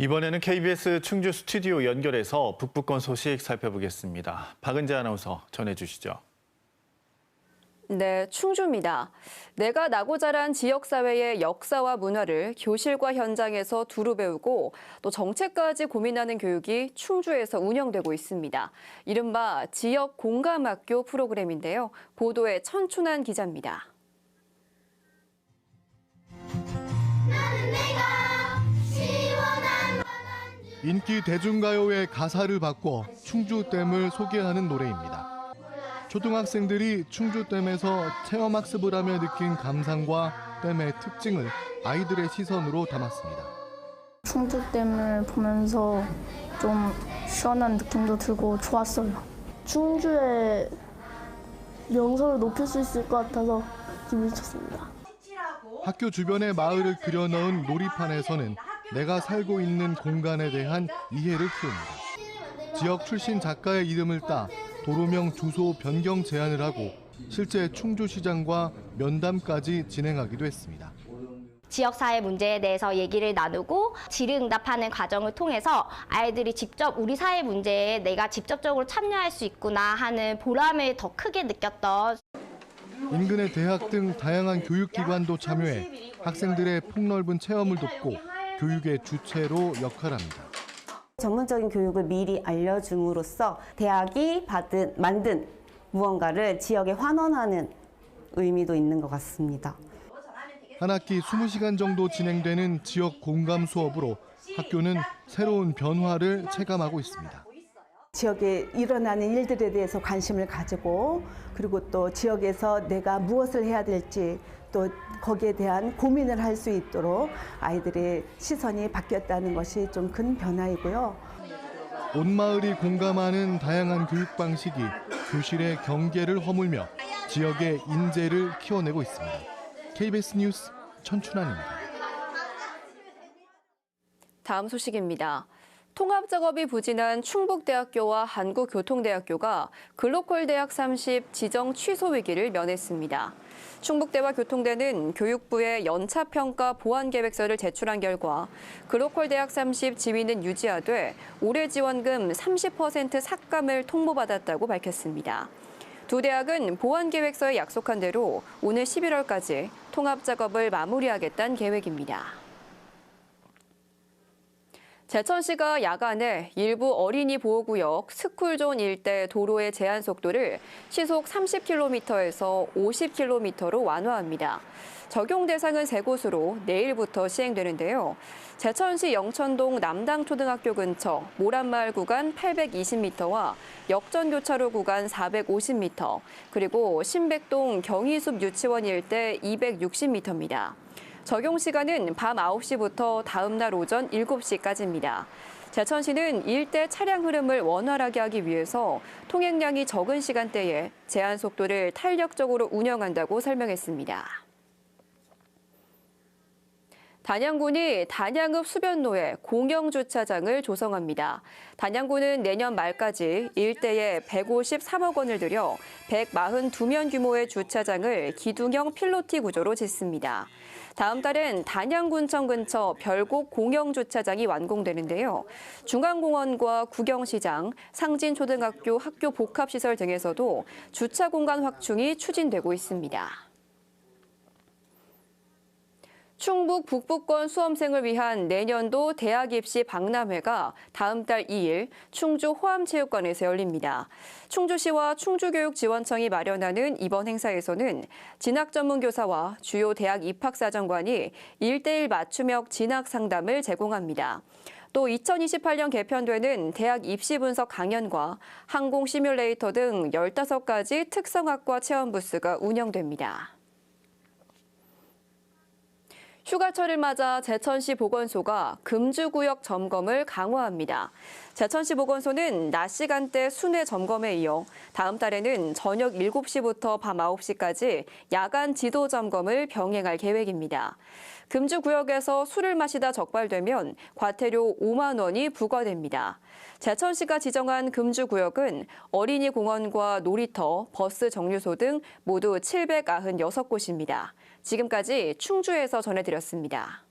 이번에는 KBS 충주 스튜디오 연결해서 북부권 소식 살펴보겠습니다. 박은재 아나운서 전해주시죠. 네, 충주입니다. 내가 나고 자란 지역사회의 역사와 문화를 교실과 현장에서 두루 배우고 또 정책까지 고민하는 교육이 충주에서 운영되고 있습니다. 이른바 지역 공감학교 프로그램인데요. 보도에 천춘한 기자입니다. 인기 대중가요의 가사를 바꿔 충주댐을 소개하는 노래입니다. 초등학생들이 충주댐에서 체험학습을 하며 느낀 감상과 댐의 특징을 아이들의 시선으로 담았습니다. 충주댐을 보면서 좀 시원한 느낌도 들고 좋았어요. 충주의 명성을 높일 수 있을 것 같아서 기분이 좋습니다. 학교 주변의 마을을 그려넣은 놀이판에서는 내가 살고 있는 공간에 대한 이해를 키웁니다. 지역 출신 작가의 이름을 따 도로명 주소 변경 제안을 하고 실제 충주시장과 면담까지 진행하기도 했습니다. 지역사회 문제에 대해서 얘기를 나누고 질의응답하는 과정을 통해서 아이들이 직접 우리 사회 문제에 내가 직접적으로 참여할 수 있구나 하는 보람을 더 크게 느꼈던 인근의 대학 등 다양한 교육기관도 참여해 학생들의 폭넓은 체험을 돕고 교육의 주체로 역할합니다. 전문적인 교육을 미리 알려줌으로써 대학이 받은 만든 무언가를 지역에 환원하는 의미도 있는 것 같습니다. 한 학기 20시간 정도 진행되는 지역 공감 수업으로 학교는 새로운 변화를 체감하고 있습니다. 지역에 일어나는 일들에 대해서 관심을 가지고 그리고 또 지역에서 내가 무엇을 해야 될지 또 거기에 대한 고민을 할 수 있도록 아이들의 시선이 바뀌었다는 것이 좀 큰 변화이고요. 온 마을이 공감하는 다양한 교육 방식이 교실의 경계를 허물며 지역의 인재를 키워내고 있습니다. KBS 뉴스 천춘환입니다. 다음 소식입니다. 통합 작업이 부진한 충북대학교와 한국교통대학교가 글로컬 대학 30 지정 취소 위기를 면했습니다. 충북대와 교통대는 교육부에 연차평가 보완계획서를 제출한 결과 글로컬 대학 30 지위는 유지하되 올해 지원금 30% 삭감을 통보받았다고 밝혔습니다. 두 대학은 보완계획서에 약속한 대로 오늘 11월까지 통합 작업을 마무리하겠다는 계획입니다. 제천시가 야간에 일부 어린이 보호구역 스쿨존 일대 도로의 제한 속도를 시속 30km에서 50km로 완화합니다. 적용 대상은 세 곳으로 내일부터 시행되는데요. 제천시 영천동 남당초등학교 근처 모란마을 구간 820m와 역전교차로 구간 450m, 그리고 신백동 경희숲 유치원 일대 260m입니다. 적용 시간은 밤 9시부터 다음 날 오전 7시까지입니다. 제천시는 일대 차량 흐름을 원활하게 하기 위해서 통행량이 적은 시간대에 제한 속도를 탄력적으로 운영한다고 설명했습니다. 단양군이 단양읍 수변로에 공영 주차장을 조성합니다. 단양군은 내년 말까지 일대에 153억 원을 들여 142면 규모의 주차장을 기둥형 필로티 구조로 짓습니다. 다음 달엔 단양군청 근처 별곡 공영주차장이 완공되는데요. 중앙공원과 구경시장, 상진초등학교 학교 복합시설 등에서도 주차 공간 확충이 추진되고 있습니다. 충북 북부권 수험생을 위한 내년도 대학 입시 박람회가 다음 달 2일 충주 호암체육관에서 열립니다. 충주시와 충주교육지원청이 마련하는 이번 행사에서는 진학 전문 교사와 주요 대학 입학사정관이 1대1 맞춤형 진학 상담을 제공합니다. 또 2028년 개편되는 대학 입시 분석 강연과 항공 시뮬레이터 등 15가지 특성학과 체험 부스가 운영됩니다. 휴가철을 맞아 제천시 보건소가 금주구역 점검을 강화합니다. 제천시 보건소는 낮 시간대 순회 점검에 이어 다음 달에는 저녁 7시부터 밤 9시까지 야간 지도 점검을 병행할 계획입니다. 금주구역에서 술을 마시다 적발되면 과태료 5만 원이 부과됩니다. 제천시가 지정한 금주구역은 어린이 공원과 놀이터, 버스 정류소 등 모두 796곳입니다. 지금까지 충주에서 전해드렸습니다.